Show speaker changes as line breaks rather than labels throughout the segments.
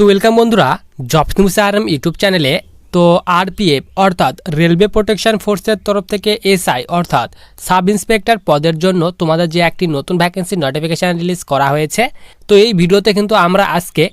তো ওয়েলকাম বন্ধুরা jobs news RM YouTube চ্যানেলে তো আরপিএফ অর্থাৎ রেলওয়ে প্রোটেকশন ফোর্সের তরফ থেকে এসআই অর্থাৎ সাব ইন্সপেক্টর পদের জন্য তোমাদের যে একটি নতুন ভ্যাকেন্সি নোটিফিকেশান রিলিজ করা হয়েছে, তো এই ভিডিওতে কিন্তু আমরা আজকে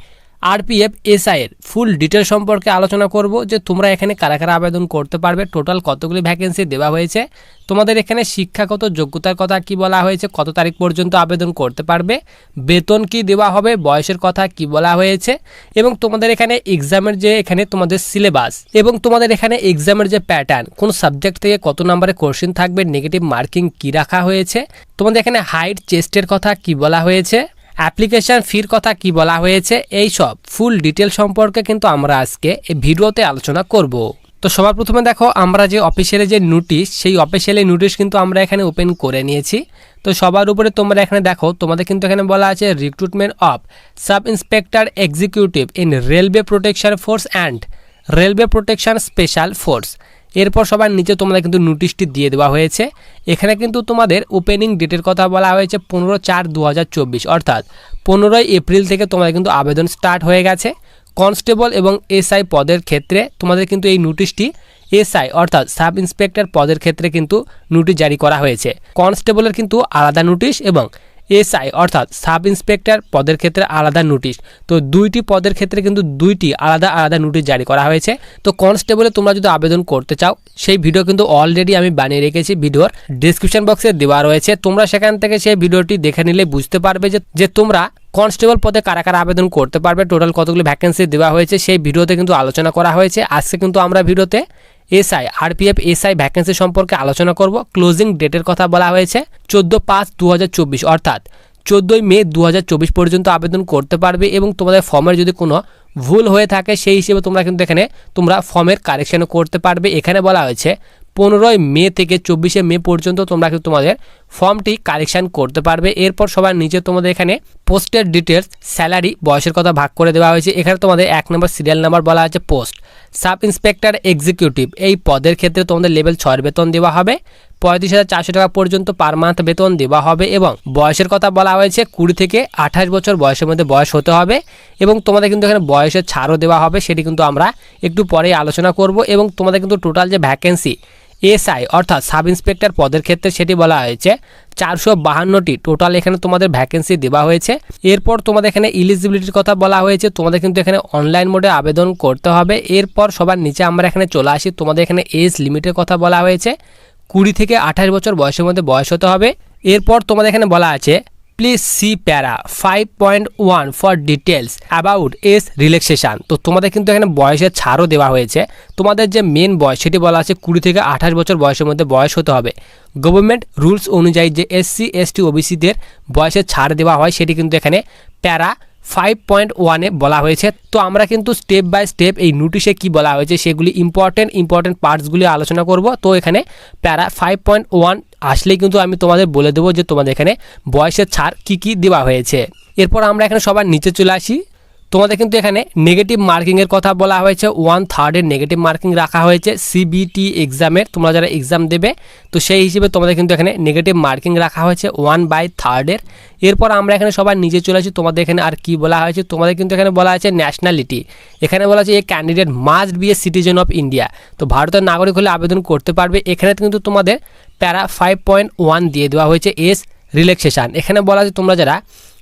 আরপিএফ, এসআই এর ফুল ডিটেল সম্পর্কে আলোচনা করব যে তোমরা এখানে কারা কারা আবেদন করতে পারবে। টোটাল কতগুলি ভ্যাকেন্সি দেওয়া হয়েছে? তোমাদের এখানে শিক্ষাগত যোগ্যতার কথা কি বলা হয়েছে? কত তারিখ পর্যন্ত আবেদন করতে পারবে? বেতন কি দেওয়া হবে? বয়সের কথা কি বলা হয়েছে? এবং তোমাদের এখানে এক্সামের যে এখানে তোমাদের সিলেবাস এবং তোমাদের এখানে এক্সামের যে প্যাটার্ন কোন সাবজেক্ট থেকে কত নম্বরে কোশ্চেন থাকবে? নেগেটিভ মার্কিং কি রাখা হয়েছে? তোমাদের এখানে হাইট চেস্টের কথা কি বলা হয়েছে? অ্যাপ্লিকেশন ফির কথা কি বলা হয়েছে? এই সব ফুল ডিটেল সম্পর্কে কিন্তু আমরা আজকে এই ভিডিওতে আলোচনা করব। তো সবার প্রথমে দেখো, আমরা যে অফিসিয়ালি যে নোটিশ সেই অফিসিয়ালি নোটিশ কিন্তু আমরা এখানে ওপেন করে নিয়েছি। তো সবার উপরে তোমরা এখানে দেখো, তোমাদের কিন্তু এখানে বলা আছে recruitment of sub inspector executive in railway protection force and railway protection special force এরপর সবার নিচে তোমাদের কিন্তু নোটিশটি দিয়ে দেওয়া হয়েছে। এখানে কিন্তু তোমাদের ওপেনিং ডেটের কথা বলা হয়েছে পনেরো চার দু অর্থাৎ পনেরোই এপ্রিল থেকে তোমাদের কিন্তু আবেদন স্টার্ট হয়ে গেছে। কনস্টেবল এবং এসআই পদের ক্ষেত্রে তোমাদের কিন্তু এই নোটিশটি এসআই অর্থাৎ সাব ইন্সপেক্টর পদের ক্ষেত্রে কিন্তু নোটিশ জারি করা হয়েছে। কনস্টেবলের কিন্তু আলাদা নোটিশ এবং এসআই, অর্থাৎ সাব ইন্সপেক্টর পদের ক্ষেত্রে আলাদা নোটিশ। তো দুইটি পদের ক্ষেত্রে কিন্তু দুইটি আলাদা আলাদা নোটিশ জারি করা হয়েছে। তো কনস্টেবলে তোমরা যদি আবেদন করতে চাও, সেই ভিডিও কিন্তু অলরেডি আমি বানিয়ে রেখেছি ভিডিওর ডিসক্রিপশন বক্সে দেওয়া রয়েছে। তোমরা সেখান থেকে সেই ভিডিওটি দেখে নিলে বুঝতে পারবে যে তোমরা কনস্টেবল পদে কারা কারা আবেদন করতে পারবে। টোটাল কতগুলো ভ্যাকেন্সি দেওয়া হয়েছে, সেই ভিডিওতে কিন্তু আলোচনা করা হয়েছে। আজকে কিন্তু আমরা ভিডিওতে এসআই, আরপিএফ এসআই ভ্যাকেন্সি সম্পর্কে আলোচনা করব। ক্লোজিং ডেটের কথা বলা হয়েছে, চোদ্দ পাঁচ দু অর্থাৎ চোদ্দোই মে দু হাজার চব্বিশ পর্যন্ত আবেদন করতে পারবে এবং তোমাদের ফর্মের যদি কোনো ভুল হয়ে থাকে, সেই হিসেবে তোমরা কিন্তু এখানে তোমরা ফর্মের কারেকশনও করতে পারবে। এখানে বলা হয়েছে পনেরোই মে থেকে চব্বিশে মে পর্যন্ত তোমরা কিন্তু তোমাদের ফর্মটি কালেকশান করতে পারবে। এরপর সবার নিচে তোমাদের এখানে পোস্টের ডিটেলস স্যালারি, বয়সের কথা ভাগ করে দেওয়া হয়েছে। এখানে তোমাদের এক নম্বর সিরিয়াল নাম্বার বলা আছে, পোস্ট। সাব ইন্সপেক্টর এক্সিকিউটিভ, এই পদের ক্ষেত্রে তোমাদের লেভেল ছয়ের বেতন দেওয়া হবে। পঁয়ত্রিশ হাজার চারশো টাকা পর্যন্ত পার মান্থ বেতন দেওয়া হবে এবং বয়সের কথা বলা হয়েছে, কুড়ি থেকে আঠাশ বছর বয়সের মধ্যে বয়স হতে হবে এবং তোমাদের কিন্তু এখানে বয়সের ছাড়ও দেওয়া হবে, সেটি কিন্তু আমরা একটু পরেই আলোচনা করব এবং তোমাদের কিন্তু টোটাল যে ভ্যাকেন্সি এসআই, অর্থাৎ সাব ইন্সপেক্টর পদের ক্ষেত্রে সেটি বলা হয়েছে, চারশো বাহান্নটি টোটাল এখানে তোমাদের ভ্যাকেন্সি দেওয়া হয়েছে। এরপর তোমাদের এখানে ইলিজিবিলিটির কথা বলা হয়েছে, তোমাদের কিন্তু এখানে অনলাইন মোডে আবেদন করতে হবে। এরপর সবার নিচে আমরা এখানে চলে আসি, তোমাদের এখানে এজ লিমিটের কথা বলা হয়েছে। কুড়ি থেকে আঠাশ বছর বয়সের মধ্যে বয়স হতে হবে। এরপর তোমাদের এখানে বলা আছে please see para five point one for details about S relaxation তো তোমাদের কিন্তু এখানে বয়সের ছাড়ও দেওয়া হয়েছে। তোমাদের যে মেন বয়স, সেটি বলা আছে কুড়ি থেকে আঠাশ বছর বয়সের মধ্যে বয়স হতে হবে। গভর্নমেন্ট রুলস অনুযায়ী যে এসসি এসটি ওবিসিদের বয়সের ছাড় দেওয়া হয়, সেটি কিন্তু এখানে প্যারা ফাইভ পয়েন্ট ওয়ানে বলা হয়েছে। তো আমরা কিন্তু স্টেপ বাই স্টেপ এই নোটিশে কি বলা হয়েছে, সেগুলি ইম্পর্টেন্ট ইম্পর্টেন্ট পার্টসগুলি আলোচনা করব। তো এখানে প্যারা ফাইভ পয়েন্ট ওয়ান আসলেই কিন্তু আমি তোমাদের বলে দেবো যে তোমাদের এখানে বয়সের ছাড় কি কি দেওয়া হয়েছে। এরপর আমরা এখানে সবার নিচে চলে আসি। তোমাদের কিন্তু এখানে নেগেটিভ মার্কিংয়ের কথা বলা হয়েছে। ওয়ান থার্ডের নেগেটিভ মার্কিং রাখা হয়েছে সিবিটি এক্সামের তোমরা যারা এক্সাম দেবে, তো সেই হিসেবে তোমাদের কিন্তু এখানে নেগেটিভ মার্কিং রাখা হয়েছে ওয়ান বাই থার্ডের এরপর আমরা এখানে সবার নিচে চলে আসি। তোমাদের এখানে আর কি বলা হয়েছে? তোমাদের কিন্তু এখানে বলা হয়েছে ন্যাশনালিটি এখানে বলা হয়েছে a candidate must be a citizen of India তো ভারতের নাগরিক হলে আবেদন করতে পারবে। এখানে কিন্তু তোমাদের প্যারা ফাইভ পয়েন্ট ওয়ান দিয়ে দেওয়া হয়েছে এস রিল্যাক্সেশন এখানে বলা আছে তোমরা যারা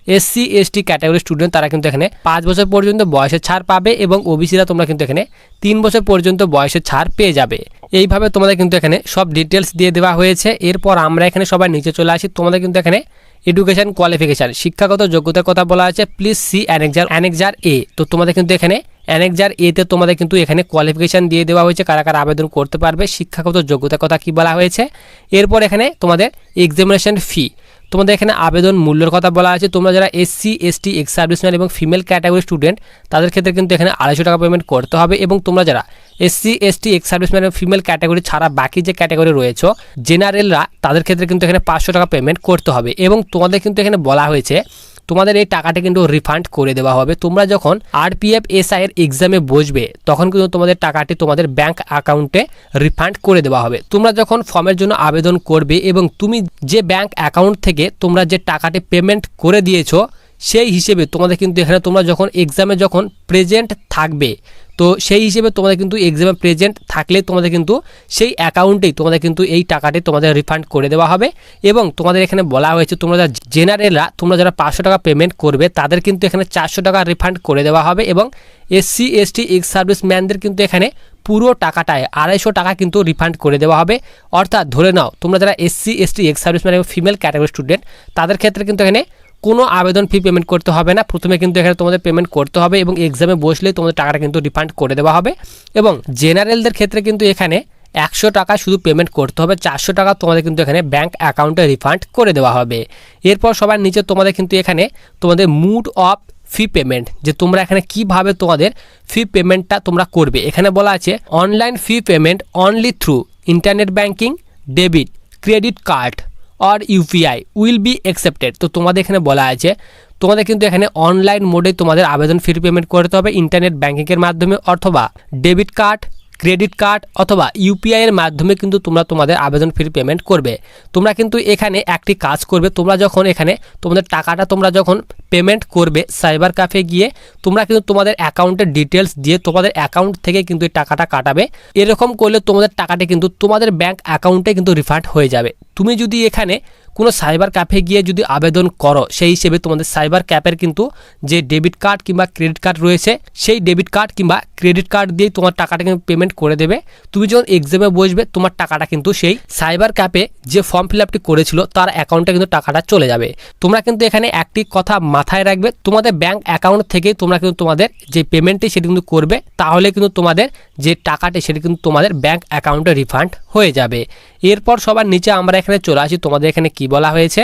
এসসি এসটি ক্যাটাগরি স্টুডেন্ট তারা কিন্তু এখানে পাঁচ বছর পর্যন্ত বয়সের ছাড় পাবে এবং ওবিসিরা তোমরা কিন্তু এখানে তিন বছর পর্যন্ত বয়সের ছাড় পেয়ে যাবে। এইভাবে তোমাদের কিন্তু এখানে সব ডিটেলস দিয়ে দেওয়া হয়েছে। এরপর আমরা এখানে সবাই নিচে চলে আসি। তোমাদের কিন্তু এখানে এডুকেশন কোয়ালিফিকেশান শিক্ষাগত যোগ্যতার কথা বলা আছে। প্লিজ সি অ্যানেকজার অ্যানেকজার এ তো তোমাদের কিন্তু এখানে অ্যানেকজার এতে তোমাদের কিন্তু এখানে কোয়ালিফিকেশান দিয়ে দেওয়া হয়েছে। কারা কারা আবেদন করতে পারবে, শিক্ষাগত যোগ্যতার কথা কি বলা হয়েছে। এরপর এখানে তোমাদের এক্সামিনেশন ফি তোমাদের এখানে আবেদন মূল্যের কথা বলা আছে। তোমরা যারা এসসি এসটি এক্স সার্ভিসম্যান এবং ফিমেল ক্যাটাগরি স্টুডেন্ট তাদের ক্ষেত্রে কিন্তু এখানে আড়াইশো টাকা পেমেন্ট করতে হবে এবং তোমরা যারা এসসি এসটি এক্স সার্ভিসম্যান এবং ফিমেল ক্যাটাগরি ছাড়া বাকি যে ক্যাটাগরি রয়েছে জেনারেলরা তাদের ক্ষেত্রে কিন্তু এখানে পাঁচশো টাকা পেমেন্ট করতে হবে। এবং তোমাদের কিন্তু এখানে বলা হয়েছে তোমাদের এই টাকাটা কিন্তু রিফান্ড করে দেওয়া হবে। তোমরা যখন আরপিএফ এসআই এর এক্সামে বসবে, তখন কিন্তু তোমাদের টাকাটি তোমাদের ব্যাংক অ্যাকাউন্টে রিফান্ড করে দেওয়া হবে। তোমরা যখন ফর্মের জন্য আবেদন করবে এবং তুমি যে ব্যাংক অ্যাকাউন্ট থেকে তোমরা যে টাকাটি পেমেন্ট করে দিয়েছ সেই হিসেবে তোমাদের কিন্তু এখানে তোমরা যখন এক্সামে যখন প্রেজেন্ট থাকবে, তো সেই হিসেবে তোমাদের কিন্তু এক্সামে প্রেজেন্ট থাকলে তোমাদের কিন্তু সেই অ্যাকাউন্টেই তোমাদের কিন্তু এই টাকাটি তোমাদের রিফান্ড করে দেওয়া হবে। এবং তোমাদের এখানে বলা হয়েছে তোমরা যারা জেনারেলরা তোমরা যারা পাঁচশো টাকা পেমেন্ট করবে, তাদের কিন্তু এখানে চারশো টাকা রিফান্ড করে দেওয়া হবে এবং এসসি এসটি এক্স সার্ভিসম্যানদের কিন্তু এখানে পুরো টাকাটায় আড়াইশো টাকা কিন্তু রিফান্ড করে দেওয়া হবে। অর্থাৎ ধরে নাও, তোমরা যারা এসসি এসটি এক্স সার্ভিসম্যান এবং ফিমেল ক্যাটাগরি স্টুডেন্ট তাদের ক্ষেত্রে কিন্তু এখানে কোনো আবেদন ফি পেমেন্ট করতে হবে না। প্রথমে কিন্তু এখানে তোমাদের পেমেন্ট করতে হবে এবং এক্সামে বসলে তোমাদের টাকাটা কিন্তু রিফান্ড করে দেওয়া হবে। এবং জেনারেলদের ক্ষেত্রে কিন্তু এখানে একশো টাকা শুধু পেমেন্ট করতে হবে, চারশো টাকা তোমাদের কিন্তু এখানে ব্যাঙ্ক অ্যাকাউন্টে রিফান্ড করে দেওয়া হবে। এরপর সবার নিচে তোমাদের কিন্তু এখানে তোমাদের মুড অফ ফি পেমেন্ট যে তোমরা এখানে কীভাবে তোমাদের ফি পেমেন্টটা তোমরা করবে। এখানে বলা আছে online fee payment only through internet banking debit credit card or UPI will be accepted তো তোমাদের এখানে বলা আছে, তোমাদের কিন্তু এখানে অনলাইন মোডে তোমাদের আবেদন ফি পেমেন্ট করতে হবে ইন্টারনেট ব্যাংকিংয়ের মাধ্যমে অথবা ডেবিট কার্ড ক্রেডিট কার্ড অথবা ইউপিআই এর মাধ্যমে কিন্তু তোমরা তোমাদের আবেদন ফি পেমেন্ট করবে। তোমরা কিন্তু এখানে একটি কাজ করবে, তোমরা যখন এখানে তোমাদের টাকাটা তোমরা যখন পেমেন্ট করবে সাইবার ক্যাফে গিয়ে, তোমরা কিন্তু তোমাদের অ্যাকাউন্টের ডিটেলস দিয়ে তোমাদের অ্যাকাউন্ট থেকে কিন্তু এই টাকাটা কাটাবে। এরকম করলে তোমাদের টাকাটা কিন্তু তোমাদের ব্যাংক অ্যাকাউন্টে কিন্তু রিফান্ড হয়ে যাবে। তুমি যদি এখানে কোনো সাইবার ক্যাফে গিয়ে যদি আবেদন করো, সেই হিসেবে তোমাদের সাইবার ক্যাপের কিন্তু যে ডেবিট কার্ড কিংবা ক্রেডিট কার্ড রয়েছে, সেই ডেবিট কার্ড কিংবা ক্রেডিট কার্ড দিয়ে তোমার টাকাটা কিন্তু পেমেন্ট করে দেবে। তুমি যখন এক্সামে বসবে, তোমার টাকাটা কিন্তু সেই সাইবার ক্যাপে যে ফর্ম ফিল আপটি করেছিল, তার অ্যাকাউন্টে কিন্তু টাকাটা চলে যাবে। তোমরা কিন্তু এখানে একটি কথা মাথায় রাখবে, তোমাদের ব্যাংক অ্যাকাউন্ট থেকে তোমরা কিন্তু তোমাদের যে পেমেন্টটি সেটি কিন্তু করবে, তাহলে কিন্তু তোমাদের যে টাকাটি সেটি কিন্তু তোমাদের ব্যাংক অ্যাকাউন্টে রিফান্ড হয়ে যাবে। এরপর সবার নিচে আমরা এখানে চলে আসি। তোমাদের এখানে কি বলা হয়েছে?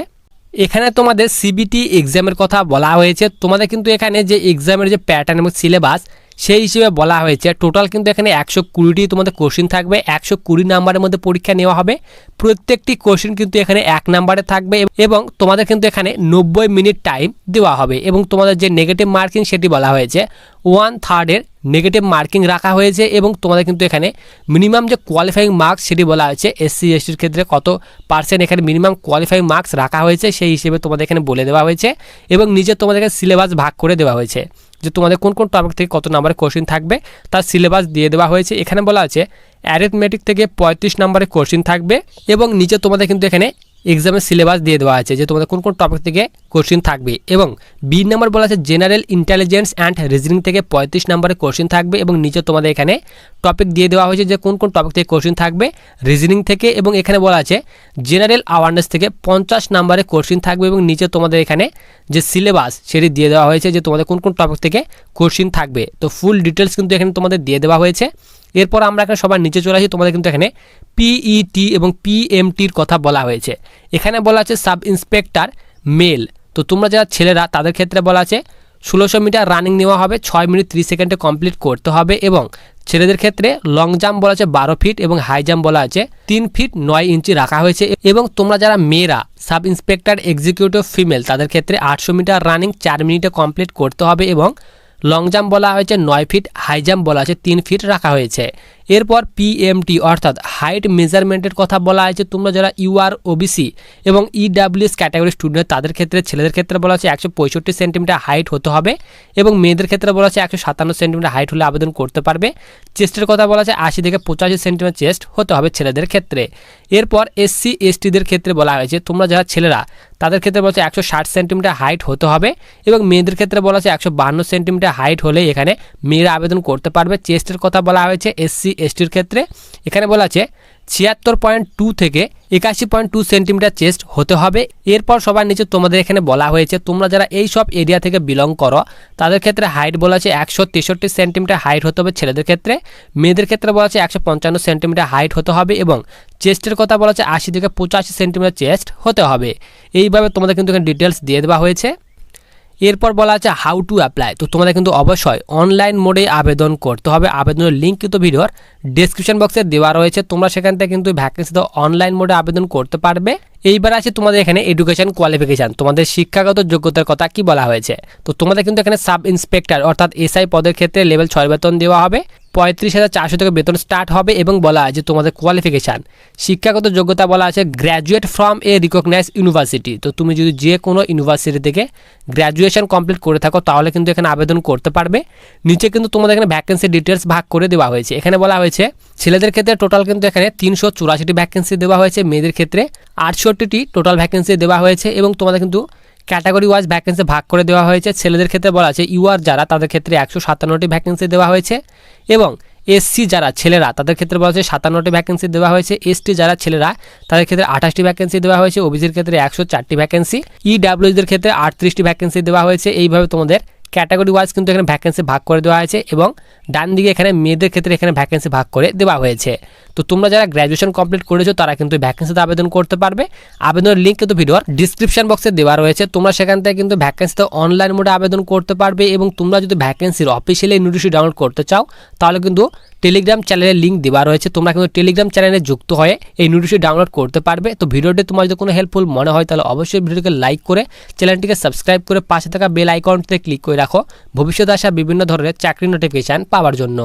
এখানে তোমাদের সিবিটি এক্সামের কথা বলা হয়েছে। তোমাদের কিন্তু এখানে যে এক্সামের যে প্যাটার্ন এবং সিলেবাস সেই হিসেবে বলা হয়েছে। টোটাল কিন্তু এখানে একশো কুড়িটি তোমাদের কোশ্চিন থাকবে। একশো কুড়ি নাম্বারের মধ্যে পরীক্ষা নেওয়া হবে। প্রত্যেকটি কোশ্চিন কিন্তু এখানে এক নাম্বারে থাকবে এবং তোমাদের কিন্তু এখানে নব্বই মিনিট টাইম দেওয়া হবে এবং তোমাদের যে নেগেটিভ মার্কিং সেটি বলা হয়েছে। ওয়ান থার্ডের নেগেটিভ মার্কিং রাখা হয়েছে এবং তোমাদের কিন্তু এখানে মিনিমাম যে কোয়ালিফাইং মার্কস সেটি বলা হয়েছে এসসি এসটির ক্ষেত্রে কত পার্সেন্ট এখানে মিনিমাম কোয়ালিফাইং মার্কস রাখা হয়েছে সেই হিসেবে তোমাদের এখানে বলে দেওয়া হয়েছে এবং নিজে তোমাদেরকে সিলেবাস ভাগ করে দেওয়া হয়েছে। যে তোমাদের কোন কোন টপিক থেকে কত নাম্বারের কোশ্চিন থাকবে, তার সিলেবাস দিয়ে দেওয়া হয়েছে। এখানে বলা আছে অ্যারিথমেটিক থেকে পঁয়ত্রিশ নাম্বারের কোশ্চিন থাকবে এবং নিচে তোমাদের কিন্তু এখানে এক্সামের সিলেবাস দিয়ে দেওয়া আছে। যে তোমাদের কোন কোন টপিক থেকে কোশ্চিন থাকবে এবং বি নাম্বার বলা আছে জেনারেল ইন্টেলিজেন্স অ্যান্ড রিজনিং থেকে পঁয়ত্রিশ নম্বরের কোশ্চিন থাকবে এবং নিচে তোমাদের এখানে টপিক দিয়ে দেওয়া হয়েছে যে কোন কোন টপিক থেকে কোশ্চিন থাকবে রিজনিং থেকে এবং এখানে বলা আছে জেনারেল অ্যাওয়ারনেস থেকে পঞ্চাশ নম্বরের কোশ্চিন থাকবে এবং নিচে তোমাদের এখানে যে সিলেবাস সেটি দিয়ে দেওয়া হয়েছে যে তোমাদের কোন কোন টপিক থেকে কোশ্চিন থাকবে। তো ফুল ডিটেলস কিন্তু এখানে তোমাদের দিয়ে দেওয়া হয়েছে। এরপর আমরা এখানে সবার নিচে চলে আসি, তোমাদের কিন্তু এখানে পিইটি এবং পিএমটির কথা বলা হয়েছে। এখানে বলা আছে সাব ইন্সপেক্টর মেল তো তোমরা যারা ছেলেরা, তাদের ক্ষেত্রে বলা আছে, ষোলোশো মিটার রানিং নেওয়া হবে, ছয় মিনিট ত্রিশ সেকেন্ডে কমপ্লিট করতে হবে এবং ছেলেদের ক্ষেত্রে লং জাম্প বলা আছে বারো ফিট এবং হাই জাম্প বলা আছে তিন ফিট নয় ইঞ্চি রাখা হয়েছে এবং তোমরা যারা মেয়েরা সাব ইন্সপেক্টর এক্সিকিউটিভ ফিমেল তাদের ক্ষেত্রে আটশো মিটার রানিং চার মিনিটে কমপ্লিট করতে হবে এবং লং জাম্প বলা হয়েছে নয় ফিট হাই জাম্প বলা আছে তিন ফিট রাখা হয়েছে। এরপর পিএমটি অর্থাৎ হাইট মেজারমেন্টের কথা বলা হয়েছে। তোমরা যারা ইউআর ওবিসি এবং ইডাব্লিউএস ক্যাটাগরি স্টুডেন্ট তাদের ক্ষেত্রে, ছেলেদের ক্ষেত্রে বলা হচ্ছে একশো পঁয়ষট্টি সেন্টিমিটার হাইট হতে হবে এবং মেয়েদের ক্ষেত্রে বলা হচ্ছে একশো সাতান্ন সেন্টিমিটার হাইট হলে আবেদন করতে পারবে। চেস্টের কথা বলা আছে আশি থেকে পঁচাশি সেন্টিমিটার চেস্ট হতে হবে ছেলেদের ক্ষেত্রে। এরপর এসসি এসটিদের ক্ষেত্রে বলা হয়েছে, তোমরা যারা ছেলেরা, তাদের ক্ষেত্রে বলা হচ্ছে একশো ষাট সেন্টিমিটার হাইট হতে হবে এবং মেয়েদের ক্ষেত্রে বলা হচ্ছে একশো বান্ন সেন্টিমিটার হাইট হলে এখানে মেয়েরা আবেদন করতে পারবে। চেস্টের কথা বলা হয়েছে এসসি এসটির ক্ষেত্রে, এখানে বলা আছে ছিয়াত্তর পয়েন্ট টু থেকে একাশি পয়েন্ট টু সেন্টিমিটার চেস্ট হতে হবে। এরপর সবার নিচে তোমাদের এখানে বলা হয়েছে, তোমরা যারা এই সব এরিয়া থেকে বিলং করো, তাদের ক্ষেত্রে হাইট বলা আছে একশো তেষট্টি সেন্টিমিটার হাইট হতে হবে ছেলেদের ক্ষেত্রে। মেয়েদের ক্ষেত্রে বলা আছে একশো পঞ্চান্ন সেন্টিমিটার হাইট হতে হবে এবং চেস্টের কথা বলা আছে আশি থেকে পঁচাশি সেন্টিমিটার চেস্ট হতে হবে। এইভাবে তোমাদের কিন্তু এখানে ডিটেলস দিয়ে দেওয়া হয়েছে। এরপর বলা আছে হাউ টু অ্যাপ্লাই তো তোমাদের কিন্তু অবশ্যই অনলাইন মোডে আবেদন করতে হবে। আবেদনের লিঙ্ক কিন্তু ভিডিওর ডিসক্রিপশন বক্সে দেওয়া রয়েছে। তোমরা সেখান থেকে কিন্তু ভ্যাকেন্সিতে অনলাইন মোডে আবেদন করতে পারবে। এইবার আছে তোমাদের এখানে এডুকেশন কোয়ালিফিকেশান তোমাদের শিক্ষাগত যোগ্যতার কথা কি বলা হয়েছে? তো তোমাদের কিন্তু এখানে সাব ইন্সপেক্টর অর্থাৎ এসআই পদের ক্ষেত্রে লেভেল ছয় বেতন দেওয়া হবে। পঁয়ত্রিশ হাজার চারশো থেকে বেতন স্টার্ট হবে এবং বলা আছে তোমাদের কোয়ালিফিকেশান শিক্ষাগত যোগ্যতা বলা আছে graduate from a recognise university তো তুমি যদি যে কোনো ইউনিভার্সিটি থেকে গ্র্যাজুয়েশন কমপ্লিট করে থাকো, তাহলে কিন্তু এখানে আবেদন করতে পারবে। নিচে কিন্তু তোমাদের এখানে ভ্যাকেন্সি ডিটেলস ভাগ করে দেওয়া হয়েছে। এখানে বলা হয়েছে, ছেলেদের ক্ষেত্রে টোটাল কিন্তু এখানে তিনশো চুরাশিটি ভ্যাকেন্সি দেওয়া হয়েছে, মেয়েদের ক্ষেত্রে আটষট্টিটি টোটাল ভ্যাকেন্সি দেওয়া হয়েছে এবং তোমাদের কিন্তু ক্যাটাগরি ওয়াইজ ভ্যাকেন্সি ভাগ করে দেওয়া হয়েছে। ছেলেদের ক্ষেত্রে বলা আছে ইউআর যারা, তাদের ক্ষেত্রে একশো সাতান্নটি ভ্যাকেন্সি দেওয়া হয়েছে। এবং এসসি যারা, ছেলেরা, তাদের ক্ষেত্রে বলা হয়েছে সাতান্নটি ভ্যাকেন্সি দেওয়া হয়েছে। এসটি যারা, ছেলেরা, তাদের ক্ষেত্রে আঠাশটি ভ্যাকেন্সি দেওয়া হয়েছে। ওবিসির ক্ষেত্রে একশো চারটি ভ্যাকেন্সি ইডাব্লিউদের ক্ষেত্রে আটত্রিশটি ভ্যাকেন্সি দেওয়া হয়েছে। এইভাবে তোমাদের ক্যাটাগরি ওয়াইজ কিন্তু এখানে ভ্যাকেন্সি ভাগ করে দেওয়া হয়েছে এবং ডান দিকে এখানে মেয়েদের ক্ষেত্রে এখানে ভ্যাকেন্সি ভাগ করে দেওয়া হয়েছে। তো তোমরা যারা গ্র্যাজুয়েশন কমপ্লিট করেছ, তারা কিন্তু ভ্যাকেন্সিতে আবেদন করতে পারবে। আবেদনের লিঙ্ক কিন্তু ভিডিওর ডিসক্রিপশন বক্সে দেওয়া রয়েছে। তোমরা সেখান থেকে কিন্তু ভ্যাকেন্সিতে অনলাইন মোডে আবেদন করতে পারবে এবং তোমরা যদি ভ্যাকেন্সির অফিসিয়ালি নোটিশ ডাউনলোড করতে চাও, তাহলে কিন্তু টেলিগ্রাম চ্যানেলের লিঙ্ক দেওয়া রয়েছে। তোমরা কিন্তু টেলিগ্রাম চ্যানেলে যুক্ত হয়ে এই নোটিশটি ডাউনলোড করতে পারবে। তো ভিডিওটি তোমার যদি কোনো হেল্পফুল মনে হয়, তাহলে অবশ্যই ভিডিওটিকে লাইক করে চ্যানেলটিকে সাবস্ক্রাইব করে পাশে থাকা বেল আইকনটিতে ক্লিক করে রাখো। ভবিষ্যতে আসা বিভিন্ন ধরনের চাকরি নোটিফিকেশান পাওয়ার জন্য।